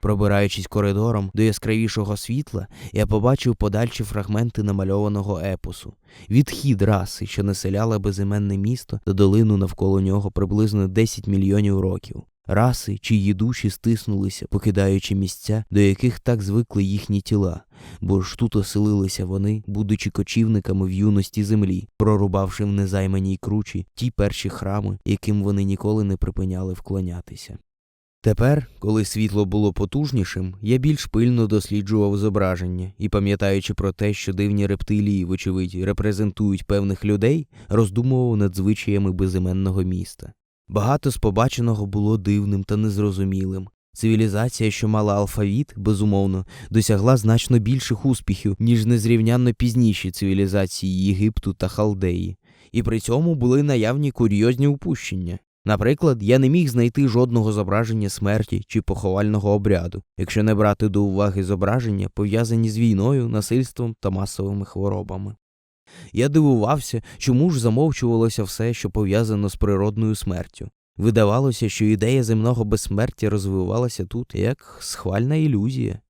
Пробираючись коридором до яскравішого світла, я побачив подальші фрагменти намальованого епосу. Відхід раси, що населяла безіменне місто та долину навколо нього приблизно 10 мільйонів років. Раси, чиї душі стиснулися, покидаючи місця, до яких так звикли їхні тіла, бо ж тут оселилися вони, будучи кочівниками в юності землі, прорубавши в незайманій кручі ті перші храми, яким вони ніколи не припиняли вклонятися. Тепер, коли світло було потужнішим, я більш пильно досліджував зображення і, пам'ятаючи про те, що дивні рептилії, вочевидь, репрезентують певних людей, роздумував над звичаями безіменного міста. Багато з побаченого було дивним та незрозумілим. Цивілізація, що мала алфавіт, безумовно, досягла значно більших успіхів, ніж незрівнянно пізніші цивілізації Єгипту та Халдеї, і при цьому були наявні курйозні упущення. Наприклад, я не міг знайти жодного зображення смерті чи поховального обряду, якщо не брати до уваги зображення, пов'язані з війною, насильством та масовими хворобами. Я дивувався, чому ж замовчувалося все, що пов'язано з природною смертю. Видавалося, що ідея земного безсмертя розвивалася тут як схвальна ілюзія.